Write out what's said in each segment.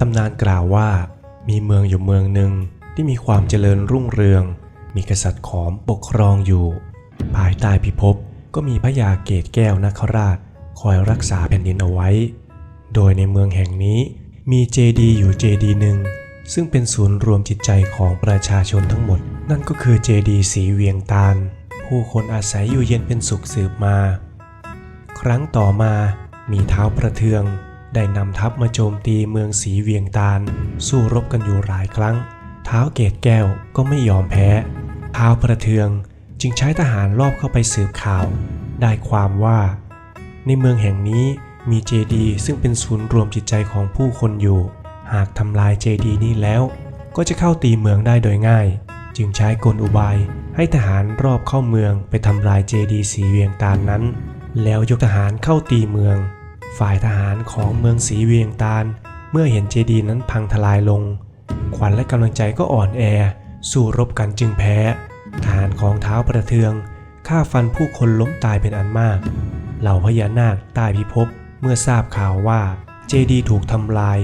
ตำนานกล่าวว่ามีเมืองอยู่เมืองหนึ่งที่มีความเจริญรุ่งเรือง มีกษัตริย์ขอมปกครองอยู่ ภายใต้พิภพก็มีพระยาเกตแก้วนาคราช คอยรักษาแผ่นดินเอาไว้ โดยในเมืองแห่งนี้มีเจดีย์อยู่เจดีย์หนึ่งซึ่งเป็นศูนย์รวมจิตใจของประชาชนทั้งหมด นั่นก็คือเจดีย์สีเวียงตาล ผู้คนอาศัยอยู่เย็นเป็นสุขสืบมา ครั้งต่อมามีเท้าประเทือง ได้นำทัพมาโจมตีเมืองสีเวียงตาล สู้รบกันอยู่หลายครั้งเท้าวเกตแก้วก็ไม่ยอมแพ้เท้าวประเทืองจึงใช้ทหารรอบเข้าไปสืบข่าว ได้ความว่า ในเมืองแห่งนี้มีเจดีซึ่งเป็นศูนย์รวมจิตใจของผู้คนอยู่ หากทำลายเจดีนี้แล้ว ก็จะเข้าตีเมืองได้โดยง่าย จึงใช้กลอุบายให้ทหารรอบเข้าเมืองไปทำลายเจดีสีเวียงตาลนั้น แล้วยกทหารเข้าตีเมือง ฝ่ายทหารของเมืองสีเวียงตาล เมื่อเห็นเจดีนั้นพังทลายลง ขวัญและกำลังใจก็อ่อนแอ สู้รบกันจึงแพ้ ทหารของเท้าวประเทืองฆ่าฟันผู้คนล้มตายเป็นอันมาก เหล่าพญานาคใต้พิภพเมื่อทราบข่าวว่าเจดีถูกทำลาย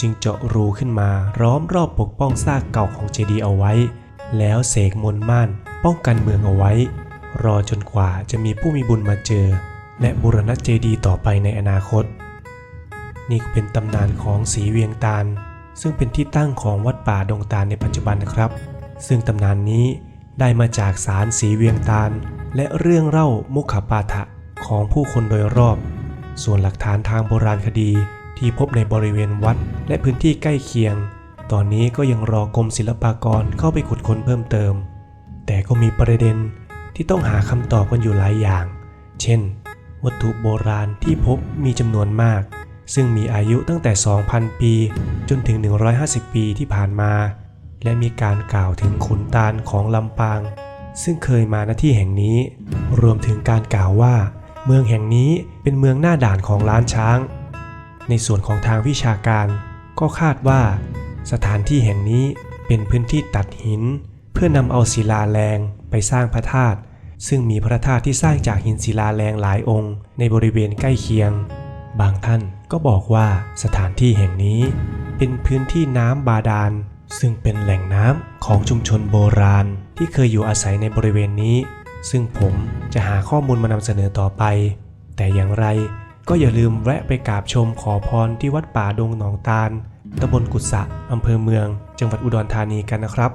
จึงเจาะรูขึ้นมาล้อมรอบปกป้องซากเก่าของเจดีเอาไว้ แล้วเสกมนต์ม่านป้องกันเมืองเอาไว้ รอจนกว่าจะมีผู้มีบุญมาเจอ และบูรณะเจดีย์ต่อไปในอนาคต นี่ก็เป็นตำนานของสีเวียงตาล ซึ่งเป็นที่ตั้งของวัดป่าดงตาลในปัจจุบันนะครับ ซึ่งตำนานนี้ได้มาจากสารสีเวียงตาล และเรื่องเล่ามุขปาฐะของผู้คนโดยรอบ ส่วนหลักฐานทางโบราณคดีที่พบในบริเวณวัดและพื้นที่ใกล้เคียง ตอนนี้ก็ยังรอกรมศิลปากรเข้าไปขุดค้นเพิ่มเติม แต่ก็มีประเด็นที่ต้องหาคำตอบกันอยู่หลายอย่าง เช่น วัตถุโบราณที่พบมีจำนวนมาก ซึ่งมีอายุตั้งแต่ 2,000 ปี จนถึง 150 ปีที่ผ่านมา และมีการกล่าวถึงขุนตาลของลำปาง ซึ่งเคยมาณที่แห่งนี้ รวมถึงการกล่าวว่า เมืองแห่งนี้เป็นเมืองหน้าด่านของล้านช้าง ในส่วนของทางวิชาการ ก็คาดว่า สถานที่แห่งนี้เป็นพื้นที่ตัดหิน เพื่อนำเอาศิลาแรงไปสร้างพระธาตุ ซึ่งมีพระธาตุที่สร้างจากหินศิลาแรงหลายองค์ ในบริเวณใกล้เคียง บางท่านก็บอกว่าสถานที่แห่งนี้ เป็นพื้นที่น้ำบาดาล ซึ่งเป็นแหล่งน้ำของชุมชนโบราณ ที่เคยอยู่อาศัยในบริเวณนี้ ซึ่งผมจะหาข้อมูลมานำเสนอต่อไป แต่อย่างไรก็อย่าลืมแวะไปกราบชมขอพรที่วัดป่าดงหนองตาลตำบลกุศะอำเภอเมือง จังหวัดอุดรธานีกันนะครับ